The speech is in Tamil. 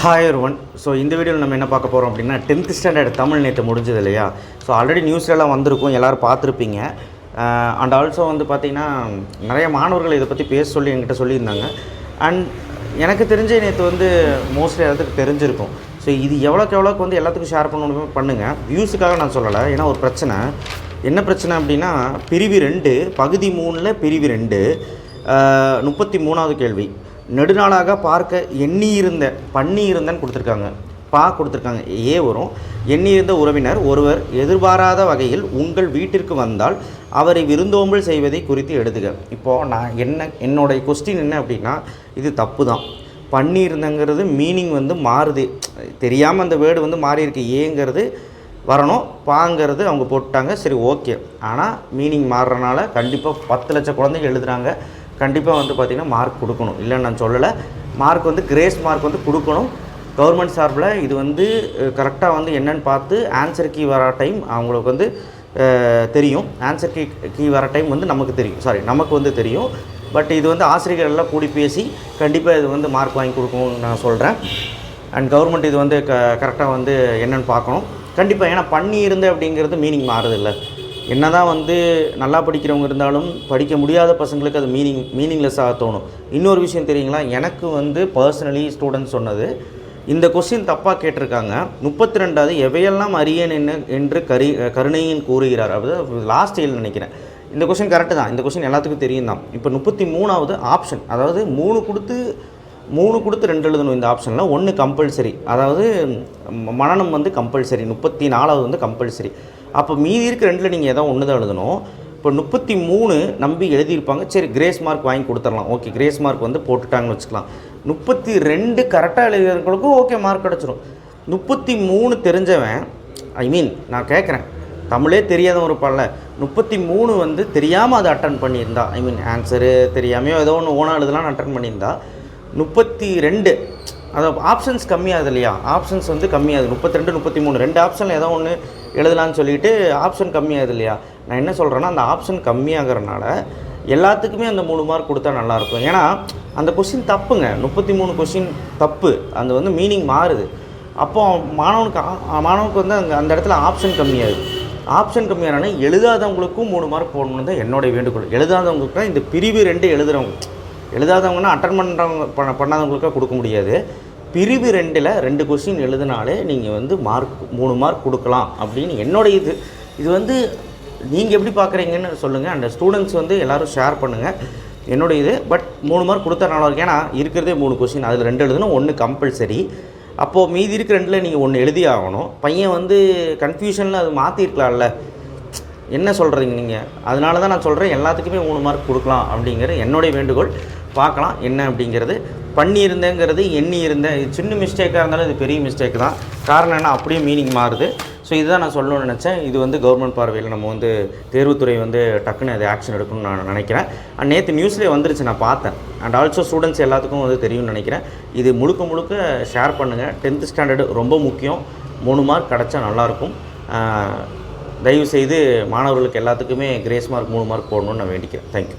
ஹாய் ஒன் ஸோ இந்த வீடியோவில் நம்ம என்ன பார்க்க போகிறோம் அப்படின்னா டென்த் ஸ்டாண்டர்ட் தமிழ் நேற்று முடிஞ்சது இல்லையா? ஸோ ஆல்ரெடி நியூஸ்லலாம் வந்திருக்கும் எல்லோரும் பார்த்துருப்பீங்க. அண்ட் uh, ஆல்சோ வந்து பார்த்திங்கன்னா நிறைய மாணவர்கள் இதை பற்றி பேச சொல்லி என்கிட்ட சொல்லியிருந்தாங்க. அண்ட் எனக்கு தெரிஞ்ச நேற்று வந்து மோஸ்ட்லி எல்லாத்துக்கும் தெரிஞ்சிருக்கும். ஸோ இது எவ்வளோக்கு எவ்வளோக்கு வந்து எல்லாத்துக்கும் ஷேர் பண்ணணுமே பண்ணுங்கள் வியூஸுக்காக நான் சொல்லலை. ஏன்னா ஒரு பிரச்சனை. என்ன பிரச்சனை அப்படின்னா பிரிவு ரெண்டு பகுதி மூணில் பிரிவு ரெண்டு. Uh, முப்பத்தி மூணாவது கேள்வி. நெடுநாளாக பார்க்க எண்ணி பண்ணியிருந்தன்னு பண்ணி கொடுத்துருக்காங்க. பா கொடுத்துருக்காங்க. ஏ வரும். எண்ணி இருந்த உறவினர் ஒருவர் எதிர்பாராத வகையில் உங்கள் வீட்டிற்கு வந்தால் அவரை விருந்தோம்பல் செய்வதை குறித்து எழுதுக. இப்போது நான் என்ன என்னுடைய கொஸ்டின் என்ன அப்படின்னா இது தப்பு தான் பண்ணியிருந்தங்கிறது மீனிங் வந்து மாறுது. தெரியாமல் அந்த வேர்டு வந்து மாறி இருக்கு ஏங்கிறது வரணும். பாங்கிறது அவங்க போட்டாங்க. சரி ஓகே ஆனால் மீனிங் மாறுறனால கண்டிப்பாக பத்து லட்சம் குழந்தைங்க எழுதுகிறாங்க கண்டிப்பாக வந்து பார்த்திங்கன்னா மார்க் கொடுக்கணும். இல்லைன்னு நான் சொல்லலை. மார்க் வந்து கிரேஸ் மார்க் வந்து கொடுக்கணும். கவர்மெண்ட் சார்பில் இது வந்து கரெக்டாக வந்து என்னென்னு பார்த்து ஆன்சர் கீ வர டைம் அவங்களுக்கு வந்து தெரியும். ஆன்சர் கீ கீ வர டைம் வந்து நமக்கு தெரியும். சாரி நமக்கு வந்து தெரியும். பட் இது வந்து ஆசிரியர்கள் எல்லாம் கூடி பேசி கண்டிப்பாக இது வந்து மார்க் வாங்கி கொடுக்கணும்னு நான் சொல்கிறேன் அண்ட் கவர்மெண்ட் இது வந்து க கரெக்டாக வந்து என்னன்னு பார்க்கணும். கண்டிப்பாக ஏன்னா பண்ணி இருந்து அப்படிங்கிறது மீனிங் மாறுதில்லை. என்னதான் வந்து நல்லா படிக்கிறவங்க இருந்தாலும் படிக்க முடியாத பசங்களுக்கு அது மீனிங் மீனிங்லெஸ்ஸாக தோணும். இன்னொரு விஷயம் தெரியுங்களா? எனக்கு வந்து பர்சனலி ஸ்டூடெண்ட் சொன்னது இந்த கொஸ்டின் தப்பாக கேட்டிருக்காங்க. முப்பத்தி ரெண்டாவது எவையெல்லாம் அறியேன் என்ன என்று கரி கருணையின் கூறுகிறார். அதாவது லாஸ்ட் இயல் நினைக்கிறேன். இந்த கொஸ்டின் கரெக்டு தான். இந்த கொஸ்டின் எல்லாத்துக்கும் தெரியும் தான். இப்போ முப்பத்தி மூணாவது ஆப்ஷன் அதாவது மூணு கொடுத்து மூணு கொடுத்து ரெண்டு எழுதணும் இந்த ஆப்ஷனில் ஒன்று கம்பல்சரி அதாவது மனநம் வந்து கம்பல்சரி முப்பத்தி நாலாவது வந்து கம்பல்சரி அப்போ மீதி இருக்க ரெண்டில் நீங்கள் எதாவது ஒன்று தான் எழுதணும். இப்போ முப்பத்தி மூணு நம்பி எழுதியிருப்பாங்க. சரி கிரேஸ் மார்க் வாங்கி கொடுத்துடலாம். ஓகே கிரேஸ் மார்க் வந்து போட்டுட்டாங்கன்னு வச்சுக்கலாம். முப்பத்தி ரெண்டு கரெக்டாக எழுதுறவங்களுக்கும் ஓகே மார்க் கிடச்சிரும். முப்பத்தி மூணு தெரிஞ்சவன் ஐ மீன் நான் கேட்குறேன். தமிழே தெரியாதவன் இருப்பான்ல முப்பத்தி மூணு வந்து தெரியாமல் அதை அட்டன் பண்ணியிருந்தா. ஐ மீன் ஆன்சரு தெரியாமையோ ஏதோ ஒன்று ஓனாக எழுதலாம்னு அட்டன் பண்ணியிருந்தா. முப்பத்தி ரெண்டு அதாவது ஆப்ஷன்ஸ் கம்மியாகுது இல்லையா? ஆப்ஷன்ஸ் வந்து கம்மியாகுது. முப்பத்தி ரெண்டு முப்பத்தி மூணு ரெண்டு ஆப்ஷனில் ஏதோ ஒன்று எழுதலாம்னு சொல்லிட்டு ஆப்ஷன் கம்மியாகுது இல்லையா? நான் என்ன சொல்கிறேன்னா அந்த ஆப்ஷன் கம்மியாகிறனால எல்லாத்துக்குமே அந்த மூணு மார்க் கொடுத்தா நல்லாயிருக்கும் ஏன்னா அந்த கொஷின் தப்புங்க. முப்பத்தி மூணு கொஷின் தப்பு. அந்த வந்து மீனிங் மாறுது. அப்போ மாணவனுக்கு மாணவனுக்கு வந்து அங்கே அந்த இடத்துல ஆப்ஷன் கம்மியாகுது. ஆப்ஷன் கம்மியான எழுதாதவங்களுக்கும் மூணு மார்க் போடணும்னு தான் என்னுடைய வேண்டுகோள். எழுதாதவங்களுக்கு தான் இந்த பிரிவு ரெண்டு எழுதுகிறவங்க எழுதாதவங்கன்னா அட்டன் பண்ணுறவங்க பண்ண பண்ணாதவங்களுக்காக கொடுக்க முடியாது. பிரிவு ரெண்டில் ரெண்டு கொஸ்டின் எழுதினாலே நீங்கள் வந்து மார்க் மூணு மார்க் கொடுக்கலாம் அப்படின்னு என்னுடைய இது. இது வந்து நீங்கள் எப்படி பார்க்குறீங்கன்னு சொல்லுங்கள் அந்த ஸ்டூடெண்ட்ஸ் வந்து எல்லோரும் ஷேர் பண்ணுங்கள் என்னுடைய இது. பட் மூணு மார்க் கொடுத்தா நல்லா இருக்கு ஏன்னா இருக்கிறதே மூணு கொஸ்டின் அதில் ரெண்டு எழுதணும் ஒன்று கம்பல்சரி அப்போது மீதி இருக்கிற ரெண்டில் நீங்கள் ஒன்று எழுதி ஆகணும். பையன் வந்து கன்ஃபியூஷனில் அது மாற்றிருக்கலாம்ல என்ன சொல்கிறீங்க நீங்கள் அதனால தான் நான் சொல்கிறேன் எல்லாத்துக்குமே மூணு மார்க் கொடுக்கலாம் அப்படிங்கிற என்னுடைய வேண்டுகோள். பார்க்கலாம் என்ன அப்படிங்கிறது. பண்ணியிருந்தேங்கிறது எண்ணி இருந்தேன் இது சின்ன மிஸ்டேக்காக இருந்தாலும் இது பெரிய மிஸ்டேக் தான். காரணம் என்ன? அப்படியே மீனிங் மாறுது. ஸோ இதுதான் நான் சொல்லணும்னு நினச்சேன். இது வந்து கவர்மெண்ட் பார்வையில் நம்ம வந்து தேர்வுத்துறை வந்து டக்குன்னு அது ஆக்ஷன் எடுக்கணும்னு நான் நினைக்கிறேன். அண்ட் நேற்று நியூஸ்லேயே வந்துருச்சு நான் பார்த்தேன். அண்ட் ஆல்சோ ஸ்டூடெண்ட்ஸ் எல்லாத்துக்கும் வந்து தெரியும்னு நினைக்கிறேன். இது முழுக்க முழுக்க ஷேர் பண்ணுங்கள் டென்த்து ஸ்டாண்டர்டு ரொம்ப முக்கியம். மூணு மார்க் கிடச்சா நல்லாயிருக்கும். தயவுசெய்து தயவு செய்து மாணவர்களுக்கு எல்லாத்துக்குமே கிரேஸ் மார்க் மூணு மார்க் போடணும்னு நான் வேண்டிக்கிறேன். தேங்க்யூ